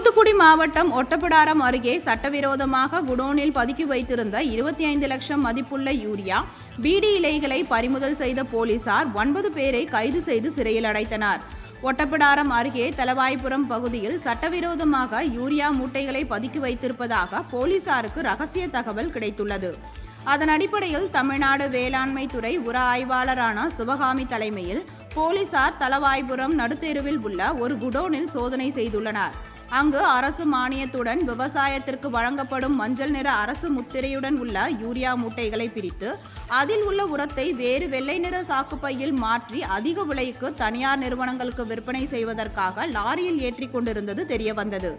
தூத்துக்குடி மாவட்டம் ஒட்டப்பிடாரம் அருகே சட்டவிரோதமாக குடோனில் பதுக்கி வைத்திருந்த இருபத்தி ஐந்து லட்சம் மதிப்புள்ள யூரியா பீடி இலைகளை பறிமுதல் செய்த போலீசார் ஒன்பது பேரை கைது செய்து சிறையில் அடைத்தனர். ஒட்டப்பிடாரம் அருகே தலவாய்புரம் பகுதியில் சட்டவிரோதமாக யூரியா மூட்டைகளை பதுக்கி வைத்திருப்பதாக போலீசாருக்கு ரகசிய தகவல் கிடைத்துள்ளது. அதன் அடிப்படையில் தமிழ்நாடு வேளாண்மை துறை உர ஆய்வாளரான சிவகாமி தலைமையில் போலீசார் தலவாய்புரம் நடுத்தெருவில் உள்ள ஒரு குடோனில் சோதனை செய்துள்ளனர். அங்கு அரசு மானியத்துடன் விவசாயத்திற்கு வழங்கப்படும் மஞ்சள் நிற அரசு முத்திரையுடன் உள்ள யூரியா மூட்டைகளை பிரித்து அதில் உள்ள உரத்தை வேறு வெள்ளை நிற சாக்குப்பையில் மாற்றி அதிக விலைக்கு தனியார் நிறுவனங்களுக்கு விற்பனை செய்வதற்காக லாரியில் ஏற்றி கொண்டிருந்தது தெரியவந்தது.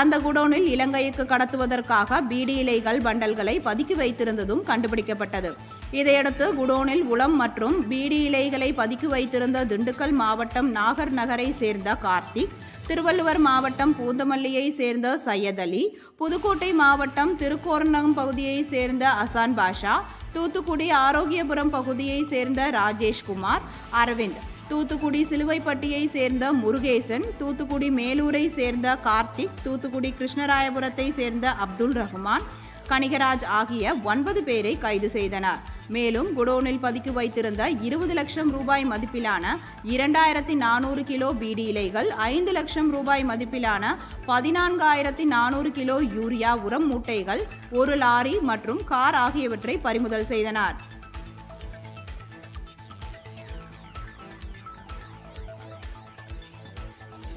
அந்த குடோனில் இலங்கைக்கு கடத்துவதற்காக பீடி இலைகள் பண்டல்களை பதுக்கி வைத்திருந்ததும் கண்டுபிடிக்கப்பட்டது. இதையடுத்து குடோனில் உளம் மற்றும் பீடி இலைகளை பதுக்கி வைத்திருந்த திண்டுக்கல் மாவட்டம் நாகர் நகரை சேர்ந்த கார்த்திக் திருவள்ளுவர் மாவட்டம் பூந்தமல்லியை சேர்ந்த சையத் அலி புதுக்கோட்டை மாவட்டம் திருக்கோரணம் பகுதியை சேர்ந்த அசான் பாஷா தூத்துக்குடி ஆரோக்கியபுரம் பகுதியை சேர்ந்த ராஜேஷ்குமார் அரவிந்த் தூத்துக்குடி சிலுவைப்பட்டியை சேர்ந்த முருகேசன் தூத்துக்குடி மேலூரை சேர்ந்த கார்த்திக் தூத்துக்குடி கிருஷ்ணராயபுரத்தை சேர்ந்த அப்துல் ரஹ்மான் கனிகராஜ் ஆகிய ஒன்பது பேரை கைது செய்தனர். மேலும் குடோனில் பதுக்கி வைத்திருந்த இருபது லட்சம் ரூபாய் மதிப்பிலான இரண்டாயிரத்தி நானூறு கிலோ பீடி இலைகள் ஐந்து லட்சம் ரூபாய் மதிப்பிலான பதினான்காயிரத்தி நானூறு கிலோ யூரியா உரம் மூட்டைகள் ஒரு லாரி மற்றும் கார் ஆகியவற்றை பறிமுதல் செய்தனர்.